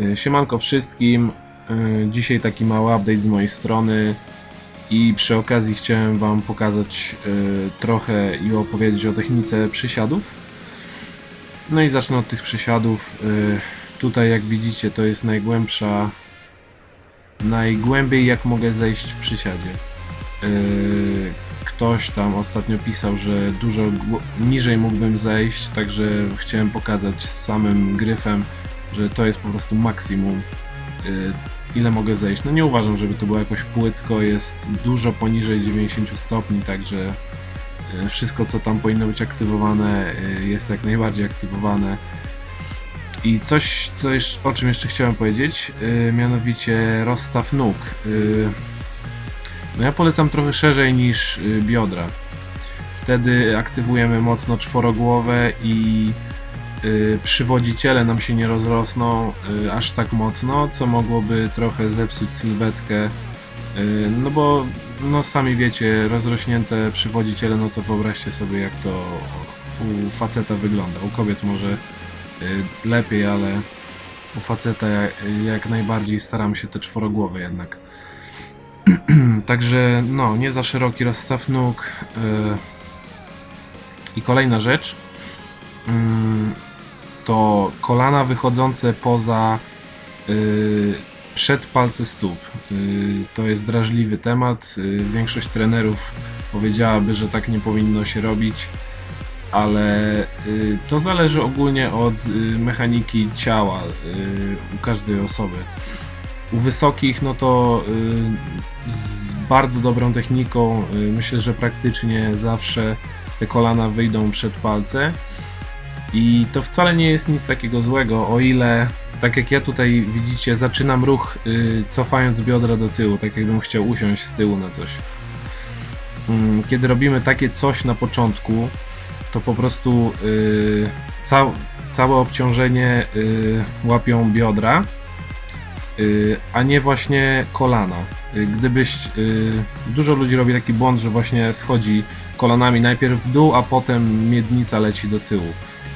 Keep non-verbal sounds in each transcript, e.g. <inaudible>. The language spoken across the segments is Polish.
Y, Siemanko wszystkim. Y, Dzisiaj taki mały update z mojej strony i przy okazji chciałem Wam pokazać y, trochę i opowiedzieć o technice przysiadów. No i zacznę od tych przysiadów. Tutaj jak widzicie to jest najgłębsza najgłębiej jak mogę zejść w przysiadzie. Ktoś tam ostatnio pisał, że dużo niżej mógłbym zejść, także chciałem pokazać z samym gryfem, że to jest po prostu maksimum, y, ile mogę zejść. No nie uważam, żeby to było jakoś płytko, jest dużo poniżej 90 stopni, także y, wszystko, co tam powinno być aktywowane, y, jest jak najbardziej aktywowane. I coś, co jeszcze, o czym jeszcze chciałem powiedzieć, mianowicie rozstaw nóg. No ja polecam trochę szerzej niż biodra. Wtedy aktywujemy mocno czworogłowe i przywodziciele nam się nie rozrosną y, aż tak mocno, co mogłoby trochę zepsuć sylwetkę. Y, no bo no sami wiecie, rozrośnięte przywodziciele, no to wyobraźcie sobie jak to u faceta wygląda. U kobiet może y, lepiej, ale u faceta jak, najbardziej staram się te czworogłowe jednak. <clears throat> Także no, nie za szeroki rozstaw nóg. y, I kolejna rzecz mm, to kolana wychodzące poza y, przed palce stóp. Y, To jest drażliwy temat. Y, Większość trenerów powiedziałaby, że tak nie powinno się robić, ale y, to zależy ogólnie od y, mechaniki ciała y, u każdej osoby. U wysokich, no to y, z bardzo dobrą techniką, y, myślę, że praktycznie zawsze te kolana wyjdą przed palce. I to wcale nie jest nic takiego złego, o ile, tak jak ja tutaj widzicie, zaczynam ruch y, cofając biodra do tyłu, tak jakbym chciał usiąść z tyłu na coś. Mm, Kiedy robimy takie coś na początku, to po prostu y, cał, całe obciążenie y, łapią biodra, a nie właśnie kolana. Gdybyś. Dużo ludzi robi taki błąd, że właśnie schodzi kolanami najpierw w dół, a potem miednica leci do tyłu.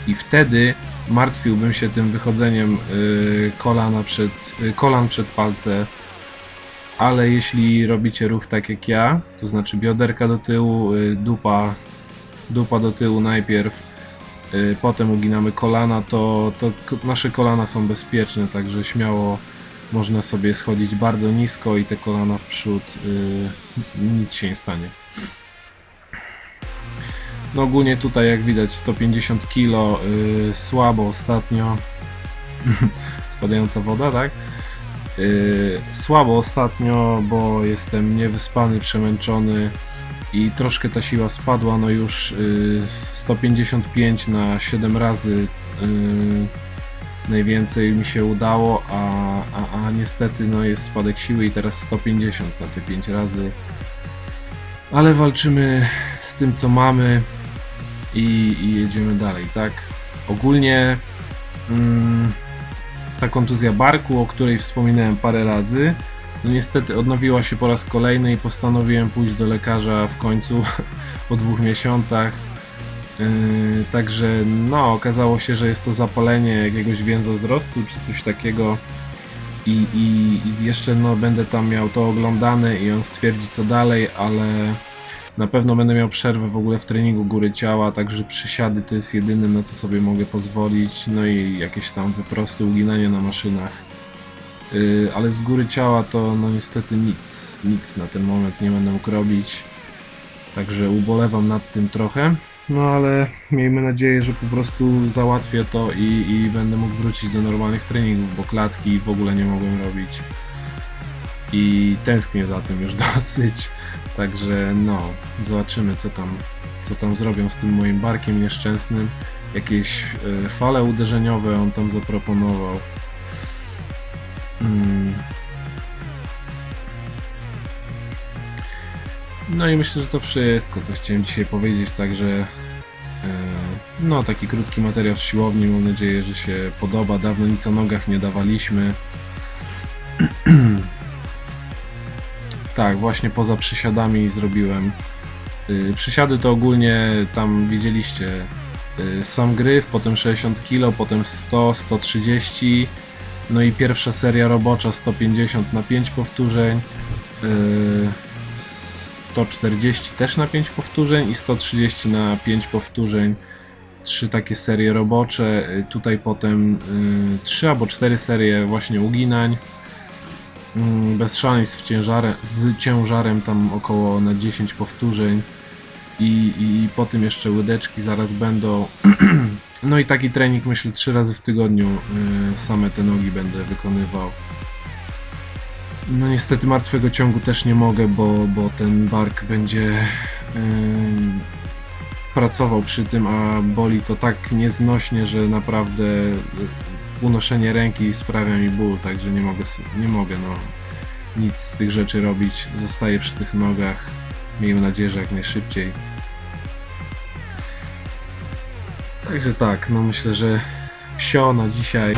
I wtedy martwiłbym się tym wychodzeniem y, kolana przed, y, kolan przed palce. Ale jeśli robicie ruch tak jak ja, to znaczy bioderka do tyłu, y, dupa, dupa do tyłu najpierw, potem uginamy kolana, to, to nasze kolana są bezpieczne, także śmiało można sobie schodzić bardzo nisko i te kolana w przód, nic się nie stanie. No ogólnie tutaj jak widać 150 kg, y, słabo ostatnio. <laughs> Spadająca woda, tak? Y, słabo ostatnio, bo jestem niewyspany, przemęczony i troszkę ta siła spadła, no już y, 155 na 7 razy y, najwięcej mi się udało, a, a, a niestety no jest spadek siły i teraz 150 na te 5 razy. Ale walczymy z tym co mamy i, i jedziemy dalej, tak? Ogólnie mm, ta kontuzja barku, o której wspominałem parę razy, no niestety odnowiła się po raz kolejny i postanowiłem pójść do lekarza w końcu <laughs> po dwóch miesiącach. Yy, także no, okazało się, że jest to zapalenie jakiegoś więzozrostu czy coś takiego. I, i, I jeszcze no, będę tam miał to oglądane i on stwierdzi co dalej, ale na pewno będę miał przerwę w ogóle w treningu góry ciała, także przysiady to jest jedyne na co sobie mogę pozwolić. No i jakieś tam wyprosty, uginanie na maszynach. Yy, ale z góry ciała to no niestety nic, nic na ten moment nie będę mógł robić. Także ubolewam nad tym trochę. No ale miejmy nadzieję, że po prostu załatwię to i, i będę mógł wrócić do normalnych treningów, bo klatki w ogóle nie mogłem robić. I tęsknię za tym już <laughs> dosyć. Także no, zobaczymy co tam, co tam zrobią z tym moim barkiem nieszczęsnym. Jakieś e, fale uderzeniowe on tam zaproponował. Mm. No i myślę, że to wszystko, co chciałem dzisiaj powiedzieć, także e, no taki krótki materiał z siłowni, mam nadzieję, że się podoba. Dawno nic o nogach nie dawaliśmy. Tak, właśnie poza przysiadami zrobiłem. Y, Przysiady to ogólnie tam widzieliście y, sam gryf, potem 60 kg, potem 100, 130 No i pierwsza seria robocza 150 na 5 powtórzeń, yy, 140 też na 5 powtórzeń i 130 na 5 powtórzeń. Trzy takie serie robocze, yy, tutaj potem yy, trzy albo cztery serie właśnie uginań. Mm, Bez szaleństw z ciężarem tam około na 10 powtórzeń i, i po tym jeszcze łydeczki zaraz będą. <clears throat> No i taki trening myślę trzy razy w tygodniu y, same te nogi będę wykonywał. No niestety martwego ciągu też nie mogę, bo, bo ten bark będzie y, pracował przy tym, a boli to tak nieznośnie, że naprawdę y, unoszenie ręki sprawia mi ból, także nie mogę, nie mogę no, nic z tych rzeczy robić. Zostaję przy tych nogach. Miejmy nadzieję, że jak najszybciej. Także tak, no myślę, że wsio na dzisiaj.